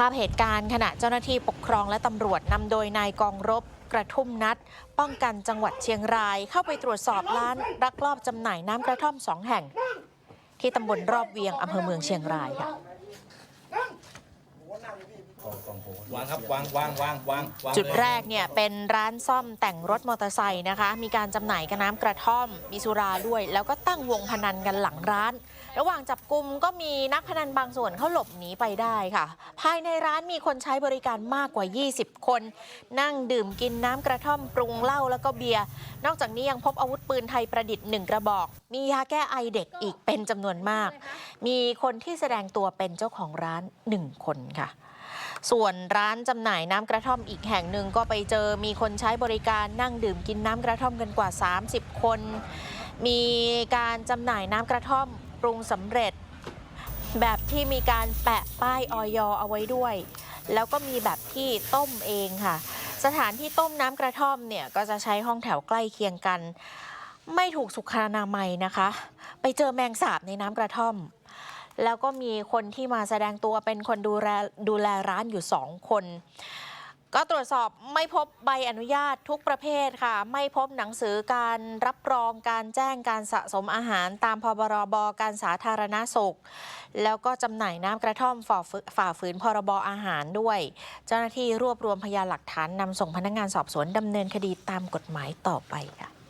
ภาพเหตุการณ์ขณะเจ้าหน้าที่ปกครองและตำรวจนำโดยนายกองรบกระทุ่มนัด ป้องกันจังหวัดเชียงราย เข้าไปตรวจสอบร้านรักลอบจำหน่ายน้ำกระท่อมสองแห่ง ที่ตำบลรอบเวียงอำเภอเมืองเชียงรายค่ะ วางครับวางวางวางวางวางจุดแรกเนี่ยเป็นร้านซ่อมแต่งรถมอเตอร์ไซค์นะคะ มีการจำหน่ายกระน้ำกระท่อม มีสุราด้วย แล้วก็ตั้งวงพนันกันหลังร้าน ระหว่างจับกลุ่มก็มีนักพนันบางส่วนเขาหลบหนีไปได้ค่ะ ภายในร้านมีคนใช้บริการมากกว่า 20 คน นั่งดื่มกินน้ำกระท่อมปรุงเหล้าแล้วก็เบียร์นอกจากนี้ยังพบอาวุธปืนไทยประดิษฐ์หนึ่งกระบอก มียาแก้ไอเด็กอีกเป็นจำนวนมาก มีคนที่แสดงตัวเป็นเจ้าของร้านหนึ่งคนค่ะ ส่วนร้านจำหน่ายน้ำกระท่อมอีกแห่งหนึ่งก็ไปเจอมีคนใช้บริการนั่งดื่มกินน้ำกระท่อมกันกว่า 30 คน มีการจำหน่ายน้ำกระท่อมปรุงสำเร็จ แบบที่มีการแปะป้ายออยเอาไว้ด้วย แล้วก็มีแบบที่ต้มเองค่ะ สถานที่ต้มน้ำกระท่อมเนี่ยก็จะใช้ห้องแถวใกล้เคียงกัน ไม่ถูกสุขอนามัยนะคะ ไปเจอแมงสาบในน้ำกระท่อม แล้วก็มีคนที่มาแสดงตัวเป็นคนดูแลดูแลร้านอยู่สองคน ก็ตรวจสอบไม่พบใบอนุญาตทุกประเภทค่ะ ไม่พบหนังสือการรับรองการแจ้งการสะสมอาหารตามพบรบการสาธารณสุข แล้วก็จำหน่ายน้ำกระท่อมฝ่าฝืฝ่าฝืนพรบอาหารด้วย เจ้าหน้าที่รวบรวมพยานหลักฐานนำส่งพนักงานสอบสวนดำเนินคดีตามกฎหมายต่อไปค่ะ